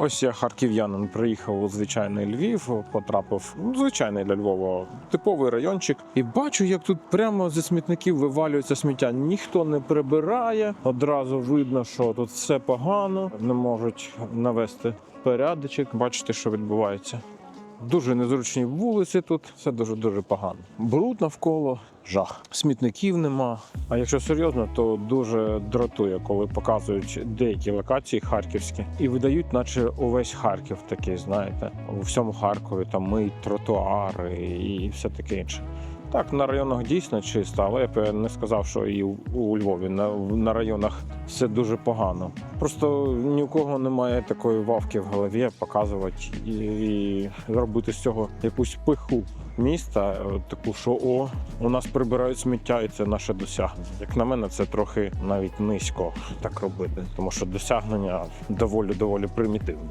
Ось я харків'янин приїхав у звичайний Львів, потрапив ну, звичайний для Львова типовий райончик, і бачу, як тут прямо зі смітників вивалюється сміття. Ніхто не прибирає. Одразу видно, що тут все погано, не можуть навести порядочок. Бачите, що відбувається. Дуже незручні вулиці тут, все дуже дуже погано. Бруд навколо, жах. Смітників нема. А якщо серйозно, то дуже дратує, коли показують деякі локації харківські і видають, наче увесь Харків такий, знаєте, у всьому Харкові там мить, тротуари і все таке інше. Так, на районах дійсно чисто, але я б не сказав, що і у- у Львові на, на районах все дуже погано. Просто ні у кого немає такої вавки в голові показувати і, і робити з цього якусь пиху міста, е, таку, що о, у нас прибирають сміття, і це наше досягнення. Як на мене, це трохи навіть низько так робити, тому що досягнення доволі доволі примітивне.